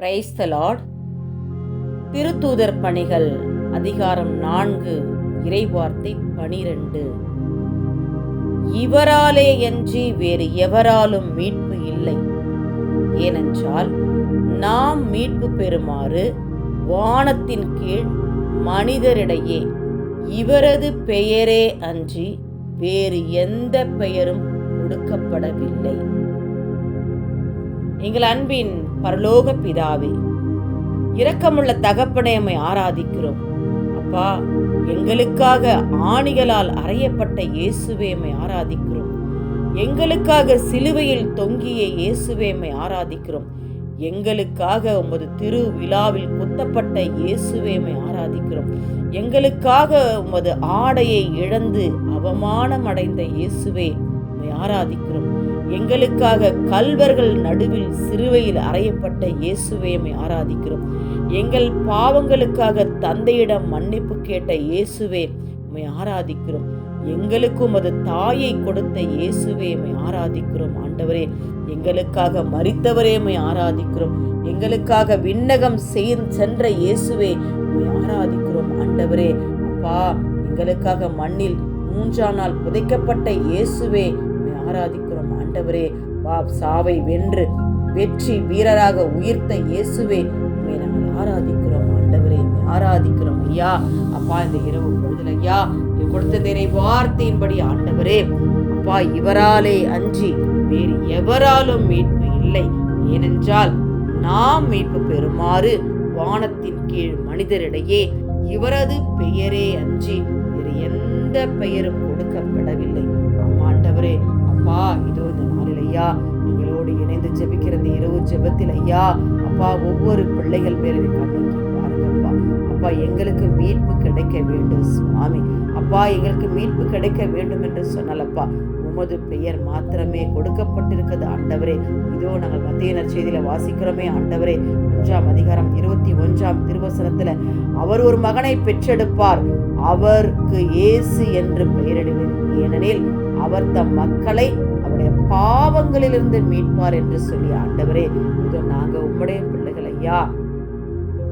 Praise the Lord திருத்தூதர் பணிகள் அதிகாரம் நான்கு இறைவார்த்தை பனிரெண்டு. இவராலே என்று வேறு எவராலும் மீட்பு இல்லை. ஏனென்றால் நாம் மீட்பு பெறுமாறு வானத்தின் கீழ் மனிதரிடையே இவரது பெயரே அன்றி வேறு எந்த பெயரும் கொடுக்கப்படவில்லை. எங்கள் அன்பின் பரலோக பிதாவே இரக்கமுள்ள தகப்பனை ஆராதிக்கிறோம். அப்பா எங்களுக்காக ஆணிகளால் அறையப்பட்ட இயேசுவே ஆராதிக்கிறோம். எங்களுக்காக சிலுவையில் தொங்கிய இயேசுவே ஆராதிக்கிறோம். எங்களுக்காக உமது திரு விழாவில் குத்தப்பட்ட இயேசுவேமை ஆராதிக்கிறோம். எங்களுக்காக உமது ஆடையை இழந்து அவமானம் அடைந்த இயேசுவே ஆராதிக்கிறோம். எங்களுக்காக கல்வர்கள் நடுவில் சிறுவையில் அறையப்பட்ட இயேசுவையமை ஆராதிக்கிறோம். எங்கள் பாவங்களுக்காக தந்தையிடம் மன்னிப்பு கேட்ட இயேசுவே உம்மை ஆராதிக்கிறோம். எங்களுக்கும் அது தாயை கொடுத்த இயேசுவே உம்மை ஆராதிக்கிறோம். ஆண்டவரே எங்களுக்காக மறித்தவரே ஆராதிக்கிறோம். எங்களுக்காக விண்ணகம் செய் சென்ற இயேசுவே உம்மை ஆராதிக்கிறோம். ஆண்டவரே அப்பா எங்களுக்காக மண்ணில் மூன்றாம் நாள் புதைக்கப்பட்ட இயேசுவே ஆராதிக்கிறோம். ஆண்டவரே பாப் சாவை வென்று வெற்றி வீரராக உயிர்த்த இயேசுவே உண்மை நாங்கள் ஆராதிக்கிறோம். ஆண்டவரே ஆராதிக்கிறோம் ஐயா. அப்பா இந்த இரவு பொழுதுல ஐயா கொடுத்த வார்த்தையின்படி ஆண்டவரே அப்பா இவராலே அன்றி வேறு எவராலும் மீட்பு இல்லை. ஏனென்றால் நாம் மீட்பு பெறுமாறு வானத்தின் கீழ் மனிதரிடையே இவரது பெயரே அன்றி வேறு எந்த பெயரும் கொடுக்கப்படவில்லை. ஆமா ஆண்டவரே அப்பா இதோ இந்த நாளில் ஐயா எங்களோடு இணைந்து ஜெபிக்கிற இந்த இரவு ஜெபத்தில் ஐயா அப்பா ஒவ்வொரு பிள்ளைகள் மேலே கண்ணோக்கி பாருங்கப்பா. அப்பா எங்களுக்கு மீட்பு கிடைக்க வேண்டும் சுவாமி. அப்பா எங்களுக்கு மீட்பு கிடைக்க வேண்டும் என்று சொன்னாலப்பா. உமது பெயர் மாத்திரமே கொடுக்கப்பட்டிருக்கிறது. ஆண்டவரே இதோ நாங்கள் மத்திய நற்செய்தியில வாசிக்கிறோமே. ஆண்டவரே ஒன்றாம் அதிகாரம் இருபத்தி ஒன்றாம் திருவசனத்துல அவர் ஒரு மகனை பெற்றெடுப்பார் அவருக்கு இயேசு என்று பெயரிடுவேன். ஏனெனில் அவர் தம் மக்களை அவருடைய பாவங்களிலிருந்து மீட்பார் என்று சொல்லி ஆண்டவரே இதோ நாங்க உம்முடைய பிள்ளைகள் ஐயா.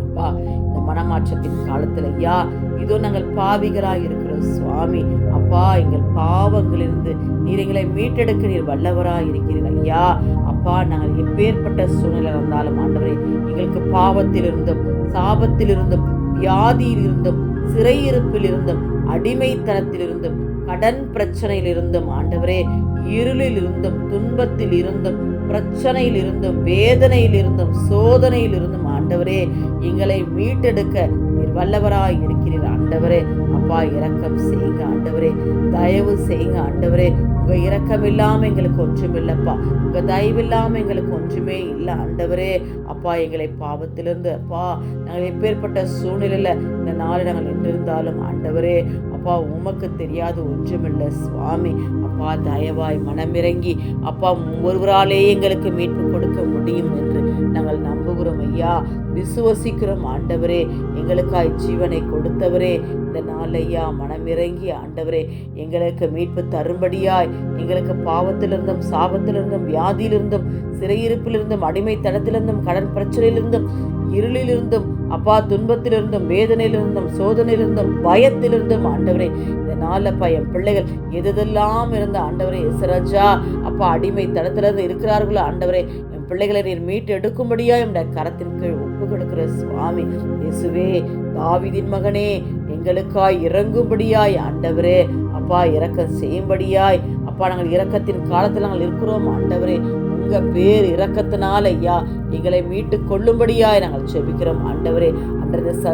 அப்பா இந்த மனமாற்றத்தின் காலத்துல ஐயா. இதோ நாங்கள் பாவிகளாக இருக்கிறோம் சுவாமி அப்பா எங்கள் பாவங்களிலிருந்து நீர் எங்களை மீட்டெடுக்க நீர் வல்லவராக இருக்கிறீர் ஐயா. அப்பா நாங்கள் எப்பேற்பட்ட சூழ்நிலை இருந்தாலும் ஆண்டவரே எங்களுக்கு பாவத்திலிருந்தும் சாபத்திலிருந்தும் வியாதியில் இருந்தும் சிறையிருப்பில் இருந்தும் அடிமைத்தனத்திலிருந்தும் கடன் பிரச்சனையில் இருந்தும் ஆண்டவரே இருளில் இருந்தும் துன்பத்தில் இருந்தும் பிரச்சனையில் இருந்தும் வேதனையில் இருந்தும் சோதனையில் இருந்தும் ஆண்டவரே எங்களை மீட்டெடுக்க நீர் வல்லவராய் இருக்கிறீர் ஆண்டவரே. அப்பா இரக்கம் செய்யுங்க ஆண்டவரே. தயவு செய்யுங்க ஆண்டவரே. உங்க இரக்கம் இல்லாம எங்களுக்கு ஒன்றும் இல்லப்பா உங்க தயவு இல்லாம எங்களுக்கு ஒன்றுமே இல்லை ஆண்டவரே. அப்பா எங்களை பாவத்திலிருந்து அப்பா நாங்கள் எப்பேற்பட்ட சூழ்நிலையில இந்த நாள் நாங்கள் நின்றிருந்தாலும் ஆண்டவரே அப்பா உமக்கு தெரியாது ஒன்றுமில்லை சுவாமி. அப்பா தயவாய் மனமிறங்கி அப்பா ஒருவராலே எங்களுக்கு மீட்பு கொடுக்க முடியும் என்று நாங்கள் நம்புகிறோம் ஐயா. விசுவசிக்கிறோம் ஆண்டவரே. எங்களுக்காய் ஜீவனை கொடுத்தவரே. இந்த நாள் ஐயா மனமிறங்கி ஆண்டவரே. எங்களுக்கு மீட்பு தரும்படியாய் எங்களுக்கு பாவத்திலிருந்தும் சாபத்திலிருந்தும் வியாதியிலிருந்தும் சிறையிருப்பிலிருந்தும் அடிமைத்தனத்திலிருந்தும் கடன் பிரச்சனையிலிருந்தும் இருளிலிருந்தும் அப்பா துன்பத்திலிருந்தும் வேதனையிலிருந்தும் சோதனையிலிருந்தும் பயத்திலிருந்தும் ஆண்டவரே இதனால் அப்பா என் பிள்ளைகள் எதெல்லாம் இருந்த ஆண்டவரே இசரஜா அப்பா அடிமை தடத்திலிருந்து இருக்கிறார்களோ ஆண்டவரே என் பிள்ளைகளை நீர் மீட்டு எடுக்கும்படியா என்னுடைய கரத்தின் கீழ் ஒப்பு கொடுக்கிற சுவாமி இயேசுவே தாவிதின் மகனே எங்களுக்காய் இறங்கும்படியாய் ஆண்டவரே அப்பா இறக்கம் செய்யும்படியாய் அப்பா நாங்கள் இறக்கத்தின் காலத்தில் நாங்கள் இருக்கிறோம் ஆண்டவரே உங்க பேர் இரக்கத்தினால ஐயா எங்களை மீட்டு கொள்ளும்படியாய் நாங்கள் செபிக்கிறோம் ஆண்டவரே அன்றது ச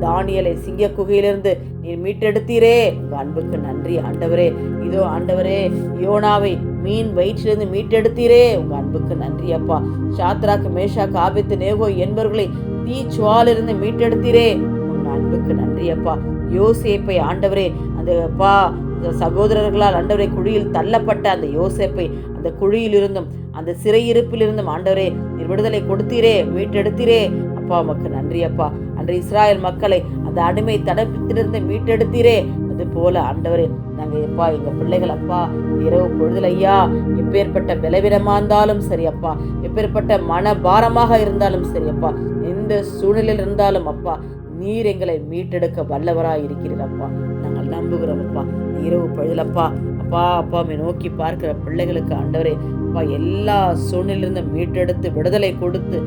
தானியலை சிங்க குகையிலிருந்து நீர் மீட்டெடுத்தீரே. உங்கள் அன்புக்கு நன்றி. ஆண்டவரே இதோ ஆண்டவரே யோனாவை மீன் வயிற்றிலிருந்து மீட்டெடுத்தீரே. உங்கள் அன்புக்கு நன்றி அப்பா. சாத்ராக்கு மேஷா காபித்து நேகோ என்பவர்களை தீ சுவாலிருந்து மீட்டெடுத்தீரே. உங்கள் அன்புக்கு நன்றி அப்பா. யோசேப்பை ஆண்டவரே அந்த அப்பா சகோதரர்களால் ஆண்டவரை குழியில் தள்ளப்பட்ட அந்த யோசேப்பை அந்த குழியில் இருந்தும் அந்த சிறையிருப்பிலிருந்தும் ஆண்டவரே நீர் விடுதலை கொடுத்தீரே மீட்டெடுத்தீரே. அப்பா உமக்கு நன்றி அப்பா. அன்று இஸ்ராயல் மக்களை அந்த அடிமை தடப்பிலிருந்து மீட்டெடுத்தீரே. அது போல ஆண்டவரே நாங்கள் எப்பா எங்கள் பிள்ளைகள் அப்பா இரவு பொழுதுல ஐயா எப்பேற்பட்ட பலவீனமாக இருந்தாலும் சரி அப்பா. எப்பேற்பட்ட மன பாரமாக இருந்தாலும் சரி அப்பா. எந்த சூழ்நிலையில் இருந்தாலும் அப்பா நீர் எங்களை மீட்டெடுக்க வல்லவராக இருக்கிறீர் அப்பா. நாங்கள் நம்புகிறோம் அப்பா. இரவு பொழுதுலப்பா அப்பா அப்பாவை நோக்கி பார்க்கிற பிள்ளைகளுக்கு ஆண்டவரே அப்பா எல்லா சூழ்நிலிருந்தும் மீட்டெடுத்து விடுதலை கொடுத்து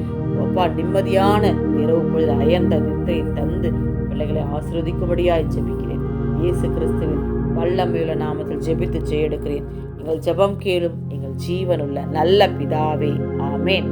அப்பா நிம்மதியான இரவு பொழுது அயர்ந்த நித்திரை தந்து பிள்ளைகளை ஆசீர்வதிக்கும்படியாய் ஜெபிக்கிறேன். இயேசு கிறிஸ்துவின் வல்லமையுள்ள நாமத்தில் ஜெபித்து ஜெயெடுக்கிறேன். எங்கள் ஜெபம் கேளும் எங்கள் ஜீவனுள்ள நல்ல பிதாவே. ஆமேன்.